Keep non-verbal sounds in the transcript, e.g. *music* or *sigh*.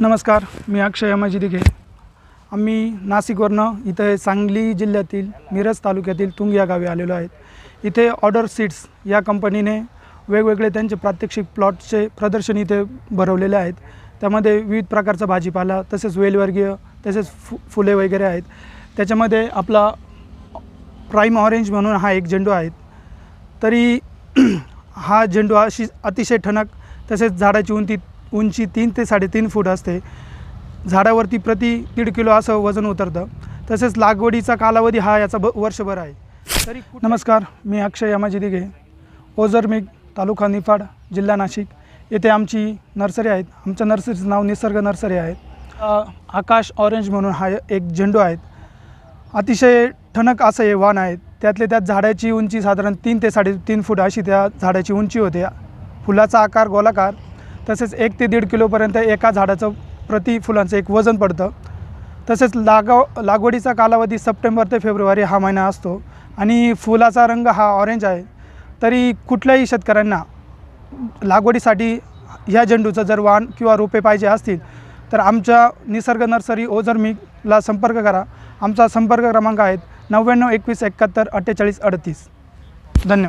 नमस्कार मी अक्षय अमाजी दिघे. आम्ही नाशिकवरनं इथे सांगली जिल्ह्यातील मिरज तालुक्यातील तुंग या गावी आलेलो आहेत. इथे ऑर्डर सीड्स या कंपनीने वेगवेगळे त्यांचे प्रात्यक्षिक प्लॉटचे प्रदर्शन इथे भरवलेले आहेत. त्यामध्ये विविध प्रकारचा भाजीपाला तसेच वेलवर्गीय तसेच फु फुले वगैरे आहेत. त्याच्यामध्ये आपला प्राईम ऑरेंज म्हणून हा एक झेंडू आहे. तरी *clears throat* हा झेंडू अशी अतिशय ठणक तसेच झाडाची उंची उंची तीन ते साडेतीन फूट असते. झाडावरती प्रति दीड किलो असं वजन उतरतं. तसेच लागवडीचा कालावधी हा याचा ब वर्षभर आहे. तरी नमस्कार मी अक्षय यमाजी दिघे. ओझरमेघ तालुका निफाड जिल्हा नाशिक. येथे आमची नर्सरी आहेत. आमच्या नर्सरीचं नाव निसर्ग नर्सरी आहे. आकाश ऑरेंज म्हणून हा एक झेंडू आहे अतिशय ठणक असं हे वाण आहे. त्यातले त्यात झाडाची उंची साधारण तीन ते साडेतीन फूट अशी त्या झाडाची उंची होते. फुलाचा आकार गोलाकार तसेच एक ते दीड किलोपर्यंत एका झाडाचं प्रति फुलांचं एक वजन पडतं. तसेच लागाव लागवडीचा कालावधी सप्टेंबर ते फेब्रुवारी हा महिना असतो. आणि फुलाचा रंग हा ऑरेंज आहे. तरी कुठल्याही शेतकऱ्यांना लागवडीसाठी ह्या झेंडूचं जर वाण किंवा रोपे पाहिजे असतील तर आमच्या निसर्ग नर्सरी ओझरमीला संपर्क करा. आमचा संपर्क क्रमांक आहेत नव्याण्णव एकवीस एकाहत्तर अठ्ठेचाळीस अडतीस. धन्यवाद.